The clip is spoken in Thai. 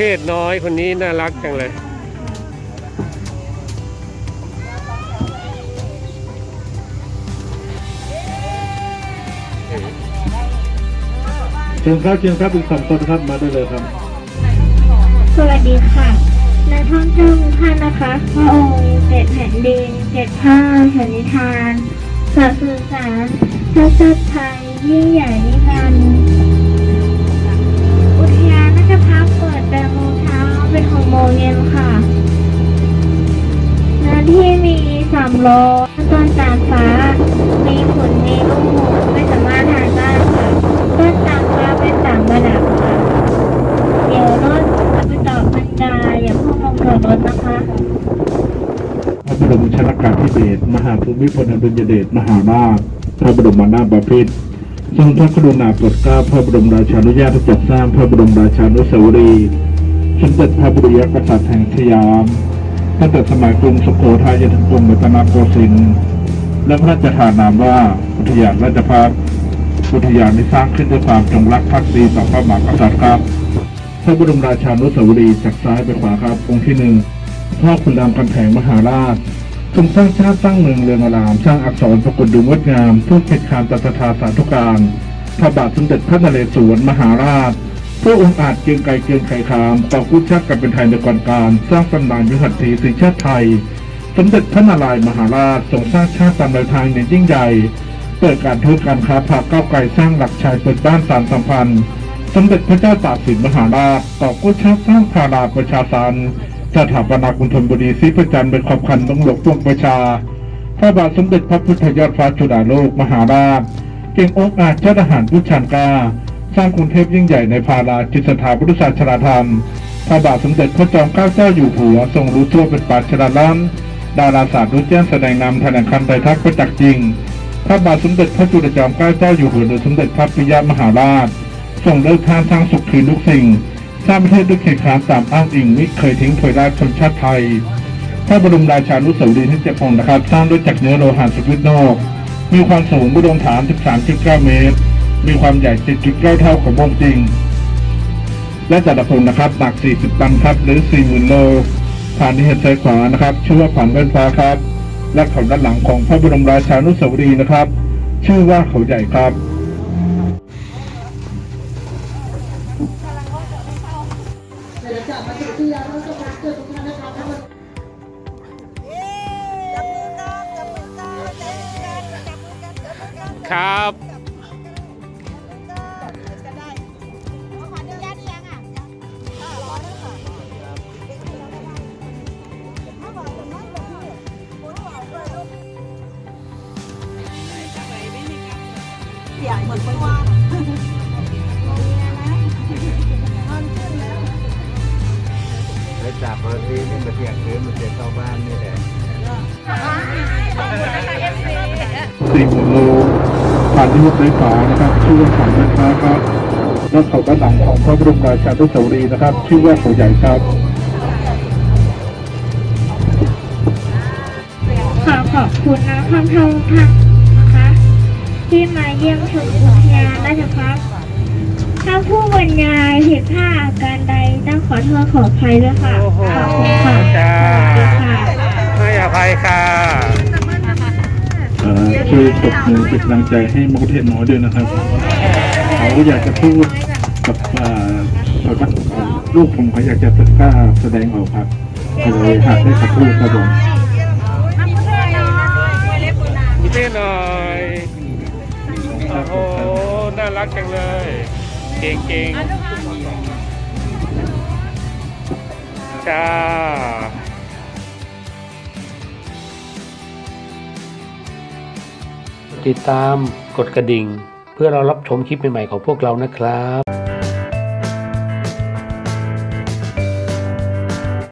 เทศน้อยคนนี้น่ารักจังเลย เชิญครับเชิญครับอีกสองคนครับมาได้เลยครับ สวัสดีค่ะนักท่องเที่ยวทุกท่านนะคะพระองค์เจ็ดแผ่นดินเจ็ดผ้าแผ่นนิทานศาสสื่อสารพระชาติไทยยิ่งใหญ่นิรันดร์ สามล้อต้นตากฟ้า มีผลมีลูกหมูไม่สามารถทานได้ค่ะต้นตากฟ้าเป็นต่างระดับค่ะ เดี๋ยวรถจะไปต่อบรรดาอย่าเพิ่งลงจากรถนะคะพระบรมชนากาธิเบศมหาภูมิพลอดุลยเดชมหาราชพระบรมนาถบพิตรทรงพระกรุณาโปรดเกล้าพระบรมราชานุญาตจัดสร้างพระบรมราชานุสาวรีย์สมเด็จพระบุรมกษัตริย์แห่งสยาม ตั้งแต่สมัยกรุงสุโขทัยจนถึงกรุงรัตนโกสินทร์และพระราชทานนามว่าอุทยานราชพักษ์อุทยานที่สร้างขึ้นด้วยความจงรักภักดีต่อพระมหากษัตริย์ครับพระบรมราชานุสาวรีย์จากซ้ายไปขวาครับองค์ที่หนึ่งพ่อขุนรามคำแหงมหาราชทรงสร้างชาติสร้างเมืองเรืองอาราม สร้างอักษรสกุลดูงดงามทุกเขตคานตัสถาสาธุการพระบาทสมเด็จพระนเรศวรมหาราช พระองค์อาจเกียงไกรเกียงไขคามต่อกู้ชาติกันเป็นไทยในก่อนการ สร้างตำนานยุหัตถีสีชาติไทย สมเด็จพระนารายณ์มหาราชทรงสร้างชาติตามแนวทางในยิ่งใหญ่ เปิดการทูตการค้าพาก้าวไกลสร้างหลักชัยเปิดบ้านสารสัมพันธ์ สมเด็จพระเจ้าตากสินมหาราชต่อกู้ชาติสร้างพาราประชาสันสถาปนากรุงธนบุรีศรีประจันเป็นความคันต้องหลบปวงประชา พระบาทสมเด็จพระพุทธยอดฟ้าจุฬาโลกมหาราชเก่งอกอาจเจ้าทหารผู้ชันกล้า ร้างกรุงเทพยิ่งใหญ่ในภาราจิตสถาพุทธศาสนาธรรมพระบาทสมเด็จพระจอมเกล้าเจ้าอยู่หัวทรงรู้ทั่วเป็นปราชญาล้ำดาราศาสตร์รู้แจ้งแสดงนำแถลงคำไตรทักประจักษ์จริง พระบาทสมเด็จพระจุลจอมเกล้าเจ้าอยู่หัวโดยสมเด็จพระปิยมหาราชส่งเลิกทานสร้างสุขคืนทุกสิ่งสร้างประเทศด้วยเขตขานตามอ้างอิงม่เคยทิ้งถอยราชชนชาติไทย พระบรมราชานุสาวรีย์ที่เจ็ดองค์นะครับ สร้างด้วยจากเนื้อโลหะสวิตนอกมีความสูงบรมฐาน 13.9 เมตร มีความใหญ่ 7.9 เท่าขององจริง และแต่ละองนะครับหนัก 40 ตันครับ หรือ 40,000 โล ผ่านที่เห็นซ้ายขวานะครับ ชื่อว่าผ่านเงินฟ้าครับ และเขาด้านหลังของพระบรมราชานุสาวรีย์นะครับ ชื่อว่าเขาใหญ่ครับครับ ไปจับมาทีนี่มาเที่ยงคืนมาเที่ยงเข้าบ้านนี่แหละสี่หมื่นโลผ่านที่รถไฟฟ้านะครับ ชื่อว่าผ่านไฟฟ้าครับและเขาด้านหลังของพระบรมราชานุสาวรีย์นะครับ ชื่อว่าเขาใหญ่ครับขอขอบคุณนักท่องเที่ยวทุกท่านนะคะ ที่มาเยี่ยมชมอุทยานราชพักษ์ถ้าผู้บรรยายผิดพลาดอาการใดต้องขอโทษขออภัยด้วยค่ะ โอ้โหขอบคุณค่ะจ้า สวัสดีค่ะ ให้อภัยค่ะเอ่อช่วยตบมือเป็นกำลังใจให้มกเทศน้อยด้วยนะครับเขาอยากจะพูดกับอ่าลูกผมเขาอยากจะกล้าแสดงออกครับก็เลยหาได้ขับพูดครับผมมีเต้นหน่อย รักจังเลย เก่งเก่งจ้าติดตามกดกระดิ่ง เพื่อเรารับชมคลิปใหม่ๆของพวกเรานะครับ